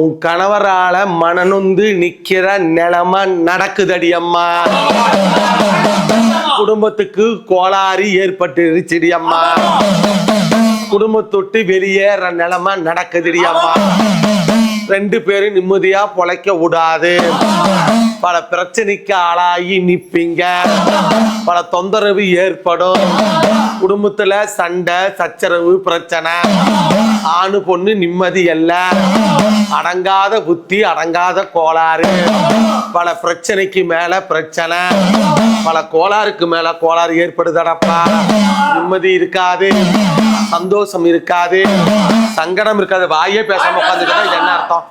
உன் கணவரால மனநொந்து நிக்கிற நிலைமை நடக்குதடி அம்மா. குடும்பத்துக்கு கோளாறு ஏற்பட்டுருச்சுடி அம்மா. குடும்பத்தொட்டு வெளியேற நிலம நடக்குதுடி அம்மா. ரெண்டு பேரும் நிம்மதியா பொழைக்க விடாது. பல பிரச்சனைக்கு ஆளாகி நிப்பீங்க. பல தொந்தரவு ஏற்படும். குடும்பத்துல சண்டை சச்சரவு பிரச்சனை. ஆணு பொண்ணு நிம்மதி அல்ல. அடங்காத புத்தி அடங்காத கோளாறு. பல பிரச்சனைக்கு மேல பிரச்சனை. பல கோளாறுக்கு மேல கோளாறு ஏற்படுதடப்பா. நிம்மதி இருக்காது சந்தோஷம் இருக்காது சங்கடம் இருக்காது. வாயே பேசாம உட்காந்துக்கிட்டா இது என்ன அர்த்தம்?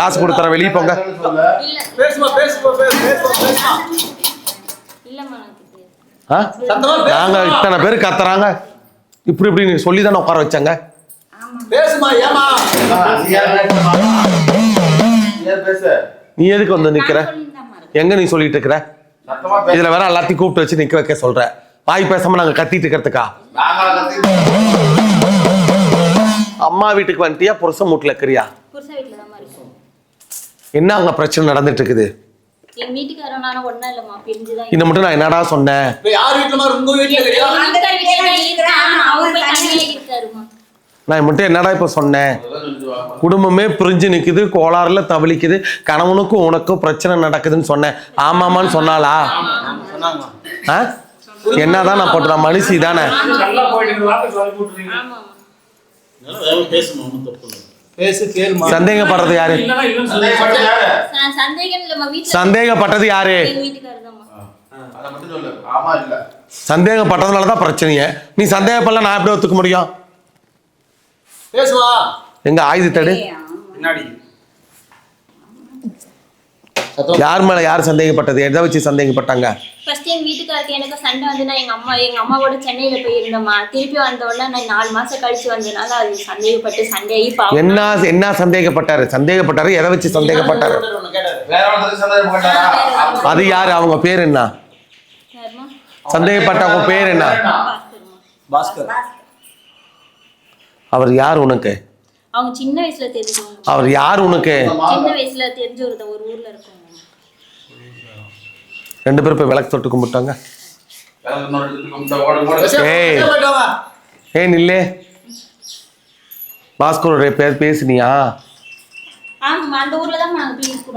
காசு கொடுத்துறேன் வெளியே போங்க. நாங்க இத்தனை பேர் கத்துறாங்க. இப்படி இப்படி நீ சொல்லி தானே உட்கார வச்சாங்க. பேசுமா ஏமா? பேசு நீ எதுக்கு வந்து நிக்கிற. எங்க நீ சொல்லிட்டு இருக்கிற? இதுல வேற எல்லாத்தையும் கூப்பிட்டு வச்சு நிக்க வைக்க சொல்ற. வாய் பேசாம நாங்க கத்திட்டு இருக்கிறதுக்கா? அம்மா வீட்டுக்கு வந்துட்டியா புருஷன் வீட்டுல இருக்கிறியா? என்ன அங்க பிரச்சனை நடந்துட்டு இருக்குது? எங்க வீட்டுக்காரன் நானும் ஒண்ணா இல்லம்மா பிரிஞ்சுதான் இதை மட்டும் நான் என்னடா சொன்னேன்? யார் வீட்டுல உங்க நான் மட்டும் என்னடா இப்ப சொன்னேன்? குடும்பமே பிரிஞ்சு நிக்குது கோளாறுல தவிளிக்குது கணவனுக்கும் உனக்கும் பிரச்சனை நடக்குதுன்னு சொன்னேன். ஆமாமான்னு சொன்னாளா? சொன்னாங்க ஆ? என்னதான் நான் போட்டு மனுஷி தானே? பேசு சந்தேகப்படுறது யாரு? சந்தேகப்பட்டது யாரு? எங்க வீட்டுக்காரர் தான்மா சந்தேகப்பட்டதுனால தான் பிரச்சனையே. நீ சந்தேகப்படல நான் எப்படி ஒத்துக்க முடியும்? எங்க ஆயுதத்தடு பின்னாடி. யார் மேல யார் சந்தேகப்பட்டது? எதை வச்சு சந்தேகப்பட்டாங்க? ஃபர்ஸ்ட் எங்க வீட்டுக்காருக்கு எனக்கு சண்டை வந்து நான் எங்க அம்மா எங்க அம்மாவோட சென்னையில போய் இருந்தேம்மா திருப்பி வந்த உடனே நான் நாலு மாசம் கழிச்சு வந்ததுனால அது சந்தேகப்பட்டு சண்டையாகி பாவம் என்ன என்ன சந்தேகப்பட்டாரு? சந்தேகப்பட்டாரு? எதை வச்சு சந்தேகப்பட்டாரு? அது யாரு? அவங்க பேர் என்ன? சந்தேகப்பட்டவங்க பேர் என்ன. பாஸ்கர். அவர் யார் உனக்கு? அவங்க சின்ன வயசுல தெரிஞ்சவங்க. அவர் யார் உனக்கு? சின்ன வயசுல தெரிஞ்ச ஒருத்தன் ஒரு ஊர்ல இருக்கவங்க. ரெண்டு பேரும் போய் விளக்கு தொட்டு கும்பிட்டாங்க. ஏய். ஏய் நில்லே. பாஸ்கருடைய பேர் பேசுனியா?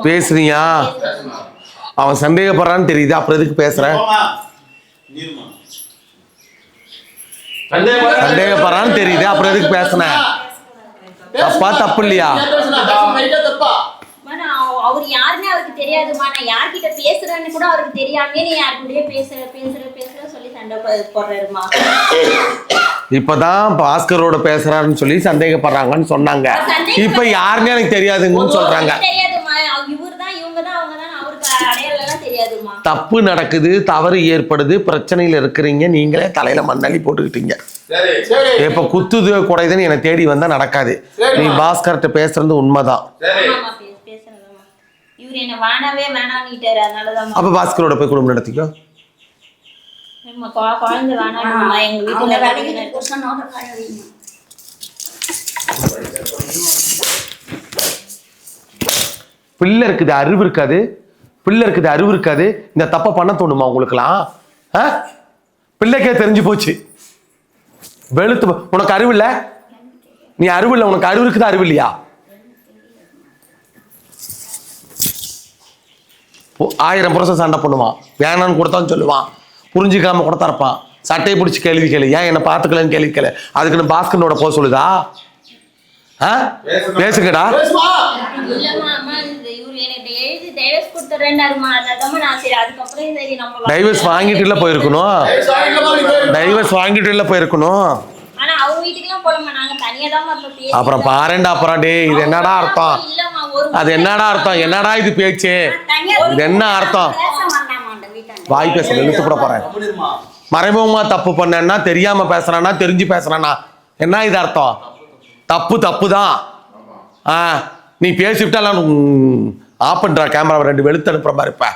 பேசுனியா? அவன் சந்தேகப்படுறான்னு தெரியுது. அப்புறம் எதுக்கு பேசுறேன் சந்தேகப்படுறான்னு தெரியுது. அப்புறம் எதுக்கு பேசுனேன் தப்பா தப்பு இல்லையா அவர் யாருன்னு அவருக்கு தெரியாதுமா நான் யார்கிட்ட பேசுறேன்னு கூட அவருக்கு தெரியாமே நீ யார் கூடயே பேசுற பேசுற பேசுற சொல்லி சண்டை போடுறாருமா. இப்பதான் பாஸ்கரோட பேசுறாருன்னு சொல்லி சந்தேகப்படுறாங்கன்னு சொன்னாங்க. இப்ப யாருன்னு எனக்கு தெரியாதுங்கன்னு சொல்றாங்க தெரியாதுமா இவர் தான் இவங்க தான் அவங்க தான் அவருக்கு அடையாளம் எல்லாம் தெரியாதுமா தப்பு நடக்குது தவறு ஏற்படுது பிரச்சனையில இருக்கிறீங்க நீங்களே தலையில மண்ணள்ளி போட்டுக்கிட்டீங்க. சரி சரி. இப்ப குத்துது குறையுதுன்னு என்னை தேடி வந்தா நடக்காது. நீ பாஸ்கர்கிட்ட பேசுறது உண்மைதான். அப்ப பாஸ்கரோட போய் குடும்பம் நடத்திக்கோ. பிள்ளை இருக்குது அறிவு இருக்காது. பிள்ளை இருக்குது அறிவு இருக்காது. இந்த தப்பை பண்ண தோணுமா உங்களுக்குலாம் ஆ? பிள்ளைக்கே தெரிஞ்சு போச்சு. வெளுத்து உனக்கு அறிவு இல்ல? நீ அறிவு இல்லை உனக்கு அறிவு இருக்குது அறிவு இல்லையா? போ- ஆயிரம் புருஷன் சண்டை பண்ணுவான் வேணான்னு கொடுத்தான்னு சொல்லுவான். புரிஞ்சுக்காம கூட தரப்பான் சட்டையை பிடிச்சி கேள்வி கேளு. ஏன் என்னை பார்த்துக்கலன்னு கேள்வி கேளு. அதுக்குன்னு பாஸ்கரனோட போக சொல்லுதா? ஆ? பேசுங்கடா பேசுமா இல்லம்மா அம்மா இந்த இவரு எனக்கு எழுதி டைவர்ஸ் கொடுத்துறேன்னாருமா அதான் நான் சரி அதுக்கப்புறம் சரி நம்ம டைவர்ஸ் வாங்கிட்டு இல்ல போயிருக்கணும். டைவர்ஸ் வாங்கிட்டு இல்ல போயிருக்கணும். ஆனா அவங்க வீட்டுக்குலாம் போலமா நாங்க தனியா தான் வந்து பேசி அப்புறம் பாருண்டா அப்புறம் டேய் இது என்னடா அர்த்தம்? அது என்னடா அர்த்தம்? என்னடா இது பேச்சு? இது என்ன அர்த்தம்? வாய் பேச நிறுத்து கூட போறேன். மறைமுகமா தப்பு பண்ணேன்னா தெரியாம பேசுறானா தெரிஞ்சு பேசுறானா என்ன இது அர்த்தம்? தப்பு தப்பு தான். ஆ நீ பேசிவிட்டாலும் ஆப் பண்ற கேமரா ரெண்டு வெளுத்து அனுப்புகிற மாதிரி இருப்பேன்